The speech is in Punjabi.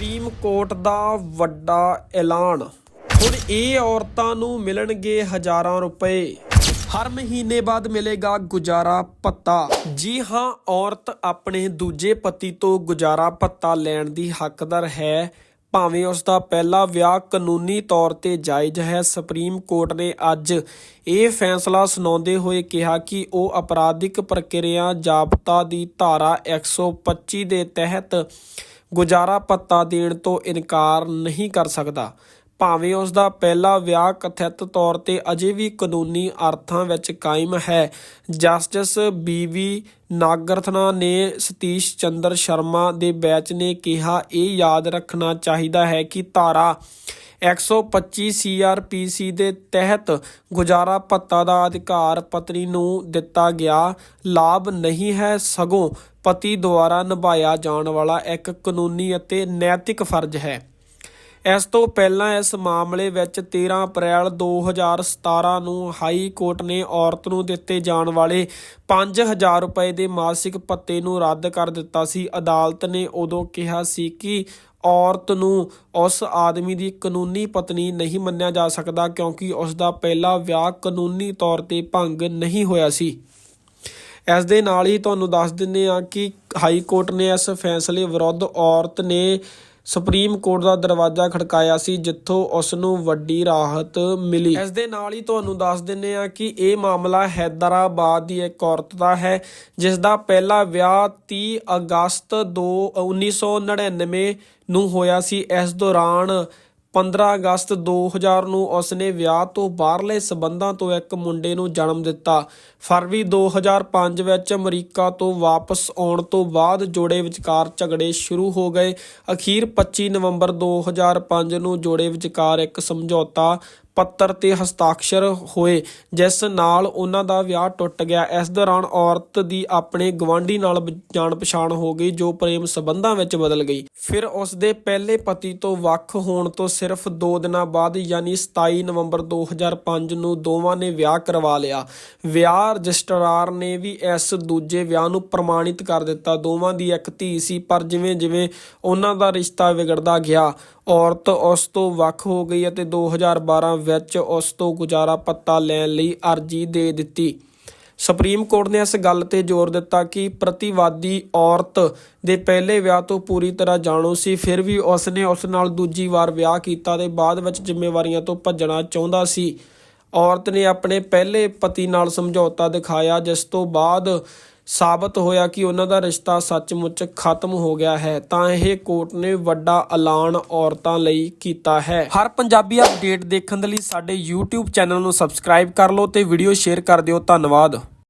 ਸੁਪਰੀਮ ਕੋਰਟ ਦਾ ਵੱਡਾ ਐਲਾਨ। ਹੁਣ ਇਹ ਔਰਤਾਂ ਨੂੰ ਮਿਲਣਗੇ ਹਜ਼ਾਰਾਂ ਰੁਪਏ। ਹਰ ਮਹੀਨੇ ਬਾਅਦ ਮਿਲੇਗਾ ਗੁਜ਼ਾਰਾ ਭੱਤਾ। ਜੀ ਹਾਂ, ਔਰਤ ਆਪਣੇ ਦੂਜੇ ਪਤੀ ਤੋਂ ਗੁਜ਼ਾਰਾ ਭੱਤਾ ਲੈਣ ਦੀ ਹੱਕਦਾਰ ਹੈ। ਭਾਵੇਂ ਉਸ ਦਾ ਪਹਿਲਾ ਵਿਆਹ ਕਾਨੂੰਨੀ ਤੌਰ ਤੇ ਜਾਇਜ਼ ਹੈ, ਸੁਪਰੀਮ ਕੋਰਟ ਨੇ ਅੱਜ ਇਹ ਫੈਸਲਾ ਸੁਣਾਉਂਦੇ ਹੋਏ ਕਿਹਾ ਕਿ ਉਹ ਅਪਰਾਧਿਕ ਪ੍ਰਕਿਰਿਆ, ਜਾਬਤਾ ਦੀ ਧਾਰਾ 125 ਦੇ ਤਹਿਤ ਗੁਜ਼ਾਰਾ ਭੱਤਾ ਦੇਣ ਤੋਂ ਇਨਕਾਰ ਨਹੀਂ ਕਰ ਸਕਦਾ। ਭਾਵੇਂ ਉਸ ਦਾ ਪਹਿਲਾ ਵਿਆਹ ਕਥਿਤ ਤੌਰ ਤੇ ਅਜੇ ਵੀ ਕਾਨੂੰਨੀ ਅਰਥਾਂ ਵਿੱਚ ਕਾਇਮ ਹੈ, ਜਸਟਿਸ ਬੀਵੀ ਨਾਗਰਥਨਾ ਨੇ ਸਤੀਸ਼ ਚੰਦਰ ਸ਼ਰਮਾ ਦੇ ਬੈਚ ਨੇ ਕਿਹਾ, ਇਹ ਯਾਦ ਰੱਖਣਾ ਚਾਹੀਦਾ ਹੈ ਕਿ ਧਾਰਾ 125 ਸੀਆਰਪੀਸੀ ਦੇ ਤਹਿਤ ਗੁਜ਼ਾਰਾ ਭੱਤਾ ਦਾ ਅਧਿਕਾਰ ਪਤਨੀ ਨੂੰ ਦਿੱਤਾ ਗਿਆ। ਲਾਭ ਨਹੀਂ ਹੈ, ਸਗੋਂ ਪਤੀ ਦੁਆਰਾ ਨਿਭਾਇਆ ਜਾਣ ਵਾਲਾ ਇੱਕ ਕਾਨੂੰਨੀ ਅਤੇ ਨੈਤਿਕ ਫਰਜ਼ ਹੈ। ਇਸ ਤੋਂ ਪਹਿਲਾਂ ਇਸ ਮਾਮਲੇ ਵਿੱਚ 13 ਅਪ੍ਰੈਲ 2017 ਨੂੰ ਹਾਈ ਕੋਰਟ ਨੇ ਔਰਤ ਨੂੰ ਦਿੱਤੇ ਜਾਣ ਵਾਲੇ 5000 ਰੁਪਏ ਦੇ ਮਾਸਿਕ ਭੱਤੇ ਨੂੰ ਰੱਦ ਕਰ ਦਿੱਤਾ ਸੀ। ਅਦਾਲਤ ਨੇ ਉਦੋਂ ਕਿਹਾ ਸੀ ਕਿ ਔਰਤ ਨੂੰ ਉਸ ਆਦਮੀ ਦੀ ਕਾਨੂੰਨੀ ਪਤਨੀ ਨਹੀਂ ਮੰਨਿਆ ਜਾ ਸਕਦਾ ਕਿਉਂਕਿ ਉਸ ਦਾ ਪਹਿਲਾ ਵਿਆਹ ਕਾਨੂੰਨੀ ਤੌਰ ਤੇ ਭੰਗ ਨਹੀਂ ਹੋਇਆ ਸੀ। ਇਸ ਦੇ ਨਾਲ ਹੀ ਤੁਹਾਨੂੰ ਦੱਸ ਦਿੰਨੇ ਆ ਕਿ ਹਾਈ ਕੋਰਟ ਨੇ ਇਸ ਫੈਸਲੇ ਵਿਰੁੱਧ ਔਰਤ ਨੇ ਸੁਪਰੀਮ ਕੋਰਟ ਦਾ ਦਰਵਾਜ਼ਾ ਖੜਕਾਇਆ ਸੀ, ਜਿੱਥੋਂ ਉਸ ਨੂੰ ਵੱਡੀ ਰਾਹਤ ਮਿਲੀ। ਇਸ ਦੇ ਨਾਲ ਹੀ ਤੁਹਾਨੂੰ ਦੱਸ ਦਿੰਨੇ ਆ ਕਿ ਇਹ ਮਾਮਲਾ ਹੈਦਰਾਬਾਦ ਦੀ ਇੱਕ ਔਰਤ ਦਾ ਹੈ, ਜਿਸ ਦਾ ਪਹਿਲਾ ਵਿਆਹ 30 ਅਗਸਤ 2 1999 ਨੂੰ ਹੋਇਆ ਸੀ। ਇਸ ਦੌਰਾਨ 15 ਅਗਸਤ 2000 ਨੂੰ ਉਸਨੇ ਵਿਆਹ ਤੋਂ ਬਾਹਰਲੇ ਸਬੰਧਾਂ ਤੋਂ ਇੱਕ ਮੁੰਡੇ ਨੂੰ ਜਨਮ ਦਿੱਤਾ। ਫਰਵਰੀ 2005 ਵਿੱਚ ਅਮਰੀਕਾ ਤੋਂ ਵਾਪਸ ਆਉਣ ਤੋਂ ਬਾਅਦ ਜੋੜੇ ਵਿਚਕਾਰ ਝਗੜੇ ਸ਼ੁਰੂ ਹੋ ਗਏ। ਅਖੀਰ 25 ਨਵੰਬਰ 2005 ਨੂੰ ਜੋੜੇ ਵਿਚਕਾਰ ਇੱਕ ਸਮਝੌਤਾ ਪੱਤਰ ਤੇ ਹਸਤਾਖਰ ਹੋਏ, ਜਿਸ ਨਾਲ ਉਹਨਾਂ ਦਾ ਵਿਆਹ ਟੁੱਟ ਗਿਆ। ਇਸ ਦੌਰਾਨ ਔਰਤ ਦੀ ਆਪਣੇ ਗਵਾਂਢੀ ਨਾਲ ਜਾਣ ਪਛਾਣ ਹੋ ਗਈ, ਜੋ ਪ੍ਰੇਮ ਸੰਬੰਧਾਂ ਵਿੱਚ ਬਦਲ ਗਈ। ਫਿਰ ਉਸ ਦੇ ਪਹਿਲੇ ਪਤੀ ਤੋਂ ਵੱਖ ਹੋਣ ਤੋਂ ਸਿਰਫ 2 ਦਿਨਾਂ ਬਾਅਦ, ਯਾਨੀ 27 ਨਵੰਬਰ 2005 ਨੂੰ ਦੋਵਾਂ ਨੇ ਵਿਆਹ ਕਰਵਾ ਲਿਆ। ਵਿਆਹ ਰਜਿਸਟਰਾਰ ਨੇ ਵੀ ਇਸ ਦੂਜੇ ਵਿਆਹ ਨੂੰ ਪ੍ਰਮਾਣਿਤ ਕਰ ਦਿੱਤਾ। ਦੋਵਾਂ ਦੀ ਇੱਕ ਧੀ ਸੀ, ਪਰ ਜਿਵੇਂ ਜਿਵੇਂ ਉਹਨਾਂ ਦਾ ਰਿਸ਼ਤਾ ਵਿਗੜਦਾ ਗਿਆ ਔਰਤ ਉਸ ਤੋਂ ਵੱਖ ਹੋ ਗਈ ਅਤੇ 2012 ਵਿੱਚ ਉਸ ਤੋਂ ਗੁਜ਼ਾਰਾ ਪੱਤਾ ਲੈਣ ਲਈ ਅਰਜ਼ੀ ਦੇ ਦਿੱਤੀ। ਸੁਪਰੀਮ ਕੋਰਟ ਨੇ ਇਸ ਗੱਲ ਤੇ ਜ਼ੋਰ ਦਿੱਤਾ ਕਿ ਪ੍ਰਤੀਵਾਦੀ ਔਰਤ ਦੇ ਪਹਿਲੇ ਵਿਆਹ ਤੋਂ ਪੂਰੀ ਤਰ੍ਹਾਂ ਜਾਣੂ ਸੀ, ਫਿਰ ਵੀ ਉਸ ਨੇ ਉਸ ਨਾਲ ਦੂਜੀ ਵਾਰ ਵਿਆਹ ਕੀਤਾ ਤੇ ਬਾਅਦ ਵਿੱਚ ਜ਼ਿੰਮੇਵਾਰੀਆਂ ਤੋਂ ਭੱਜਣਾ ਚਾਹੁੰਦਾ ਸੀ। ਔਰਤ ਨੇ ਆਪਣੇ ਪਹਿਲੇ ਪਤੀ ਨਾਲ ਸਮਝੌਤਾ ਦਿਖਾਇਆ, ਜਿਸ ਤੋਂ ਬਾਅਦ ਸਾਬਤ ਹੋਇਆ ਕਿ ਉਹਨਾਂ ਦਾ ਰਿਸ਼ਤਾ ਸੱਚਮੁੱਚ ਖਤਮ ਹੋ ਗਿਆ ਹੈ, ਤਾਂ ਇਹ ਕੋਰਟ ਨੇ ਵੱਡਾ ਐਲਾਨ ਔਰਤਾਂ ਲਈ ਕੀਤਾ ਹੈ। ਹਰ ਪੰਜਾਬੀ ਅਪਡੇਟ ਦੇਖਣ ਦੇ ਲਈ ਸਾਡੇ YouTube ਚੈਨਲ ਨੂੰ ਸਬਸਕ੍ਰਾਈਬ ਕਰ ਲਓ ਤੇ ਵੀਡੀਓ ਸ਼ੇਅਰ ਕਰ ਦਿਓ। ਧੰਨਵਾਦ।